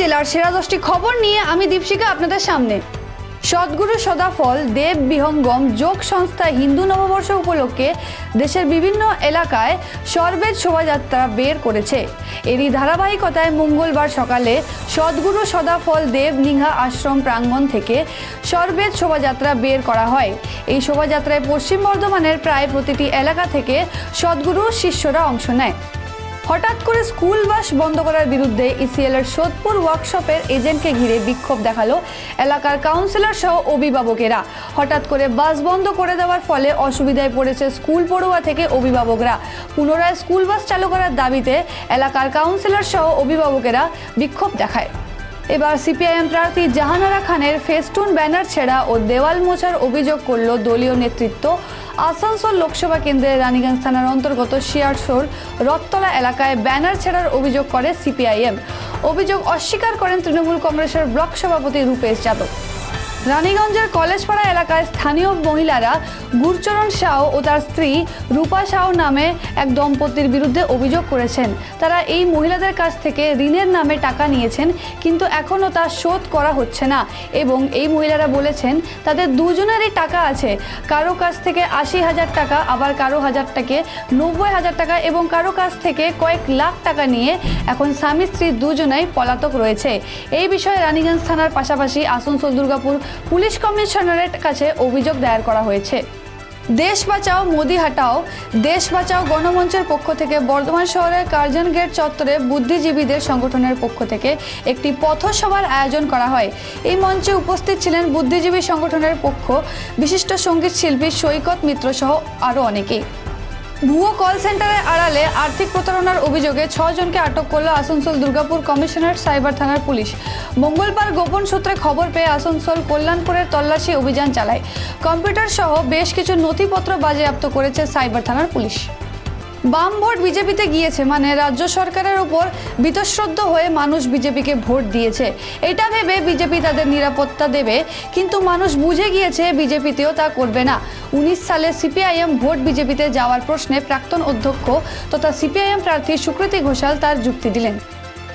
জেলার সেরা দশটি খবর নিয়ে আমি দীপশিকা আপনাদের সামনে। সদ্গুরু সদাফল, দেব বিহঙ্গম যোগ সংস্থা হিন্দু নববর্ষ উপলক্ষে দেশের বিভিন্ন এলাকায় সর্বেদ শোভাযাত্রা বের করেছে। এরই ধারাবাহিকতায় মঙ্গলবার সকালে সদ্গুরু সদাফল, দেব নিঘা আশ্রম প্রাঙ্গণ থেকে সর্বেদ শোভাযাত্রা বের করা হয়। এই শোভাযাত্রায় পশ্চিম বর্ধমানের প্রায় প্রতিটি এলাকা থেকে সদ্গুরু শিষ্যরা অংশ নেয়। হঠাৎ করে স্কুল বাস বন্ধ করার বিরুদ্ধে ইসিএল এর সোদপুর ওয়ার্কশপের এজেন্টকে ঘিরে বিক্ষোভ দেখাল এলাকার কাউন্সিলর সহ অভিভাবকেরা। হঠাৎ করে বাস বন্ধ করে দেওয়ার ফলে অসুবিধায় পড়েছে স্কুল পড়ুয়া থেকে অভিভাবকরা। পুনরায় স্কুল বাস চালু করার দাবিতে এলাকার কাউন্সিলর সহ অভিভাবকেরা বিক্ষোভ দেখায়। এবার সিপিআইএম প্রার্থী জাহানারা খানের ফেস্টুন ব্যানার ছেড়া ও দেওয়াল মোছার অভিযোগ করল দলীয় নেতৃত্ব। আসানসোল লোকসভা কেন্দ্রের রানীগঞ্জ থানার অন্তর্গত শিয়ারশোর রথতলা এলাকায় ব্যানার ছেড়ার অভিযোগ করে সিপিআইএম। অভিযোগ অস্বীকার করেন তৃণমূল কংগ্রেসের ব্লক সভাপতি রূপেশ যাদব। রানীগঞ্জের কলেজপাড়া এলাকায় স্থানীয় মহিলারা গুরচরণ সাউ ও তার স্ত্রী রূপা সাউ নামে এক দম্পতির বিরুদ্ধে অভিযোগ করেছেন। তারা এই মহিলাদের কাছ থেকে ঋণের নামে টাকা নিয়েছেন, কিন্তু এখনও তা শোধ করা হচ্ছে না এবং এই মহিলারা বলেছেন, তাদের দুজনেরই টাকা আছে। কারও কাছ থেকে আশি হাজার টাকা, আবার কারও হাজার টাকে নব্বই হাজার টাকা এবং কারও কাছ থেকে কয়েক লাখ টাকা নিয়ে এখন স্বামী স্ত্রী দুজনেই পলাতক রয়েছে। এই বিষয়ে রানীগঞ্জ থানার পাশাপাশি আসানসোল, দুর্গাপুর পুলিশ কমিশনারের কাছে অভিযোগ দায়ের করা হয়েছে। দেশ বাঁচাও, মোদি হাটাও। দেশ বাঁচাও গণমঞ্চের পক্ষ থেকে বর্ধমান শহরের কার্জন গেট চত্বরে বুদ্ধিজীবীদের সংগঠনের পক্ষ থেকে একটি পথসভার আয়োজন করা হয়। এই মঞ্চে উপস্থিত ছিলেন বুদ্ধিজীবী সংগঠনের পক্ষ, বিশিষ্ট সংগীত শিল্পী সৈকত মিত্র সহ আরও অনেকেই। ভুয়ো কল সেন্টারের আড়ালে আর্থিক প্রতারণার অভিযোগে ছজনকে আটক করল আসানসোল দুর্গাপুর কমিশনার সাইবার থানার পুলিশ। মঙ্গলবার গোপন সূত্রে খবর পেয়ে আসানসোল কল্যাণপুরের তল্লাশি অভিযান চালায়। কম্পিউটার সহ বেশ কিছু নথিপত্র বাজেয়াপ্ত করেছে সাইবার থানার পুলিশ। বাম ভোট বিজেপিতে গিয়েছে মানে রাজ্য সরকারের উপর বীতশ্রদ্ধ হয়ে মানুষ বিজেপিকে ভোট দিয়েছে। এটা ভেবে বিজেপি তাদের নিরাপত্তা দেবে, কিন্তু মানুষ বুঝে গিয়েছে বিজেপিতেও তা করবে না। উনিশ সালে সিপিআইএম ভোট বিজেপিতে যাওয়ার প্রশ্নে প্রাক্তন অধ্যক্ষ তথা সিপিআইএম প্রার্থী সুকৃতি ঘোষাল তার যুক্তি দিলেন।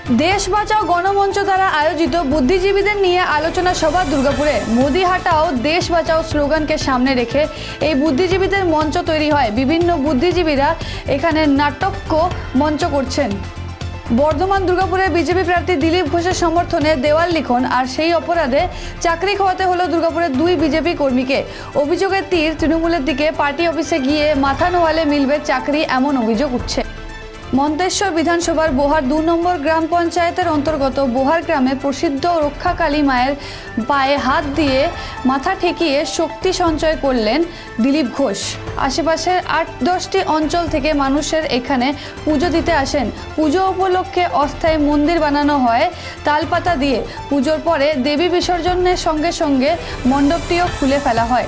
দেশ বাঁচাও গণমঞ্চ দ্বারা আয়োজিত বুদ্ধিজীবীদের নিয়ে আলোচনা সভা দুর্গাপুরে। মোদি হাটাও দেশ বাঁচাও স্লোগানকে সামনে রেখে এই বুদ্ধিজীবীদের মঞ্চ তৈরি হয়। বিভিন্ন বুদ্ধিজীবীরা এখানে নাটক্য মঞ্চ করছেন। বর্ধমান দুর্গাপুরে বিজেপি প্রার্থী দিলীপ ঘোষের সমর্থনে দেওয়াল লিখন আর সেই অপরাধে চাকরি খোয়াতে হলো দুর্গাপুরের দুই বিজেপি কর্মীকে। অভিযোগের তীর তৃণমূলের দিকে, পার্টি অফিসে গিয়ে মাথা নোয়ালে মিলবে চাকরি এমন অভিযোগ উঠছে। মন্তেশ্বর বিধানসভার বোহার দু নম্বর গ্রাম পঞ্চায়েতের অন্তর্গত বোহার গ্রামে প্রসিদ্ধ রক্ষাকালী মায়ের পায়ে হাত দিয়ে মাথা ঠেকিয়ে শক্তি সঞ্চয় করলেন দিলীপ ঘোষ। আশেপাশের আট দশটি অঞ্চল থেকে মানুষের এখানে পুজো দিতে আসেন। পুজো উপলক্ষে অস্থায়ী মন্দির বানানো হয় তালপাতা দিয়ে। পুজোর পরে দেবী বিসর্জনের সঙ্গে সঙ্গে মণ্ডপটিও খুলে ফেলা হয়।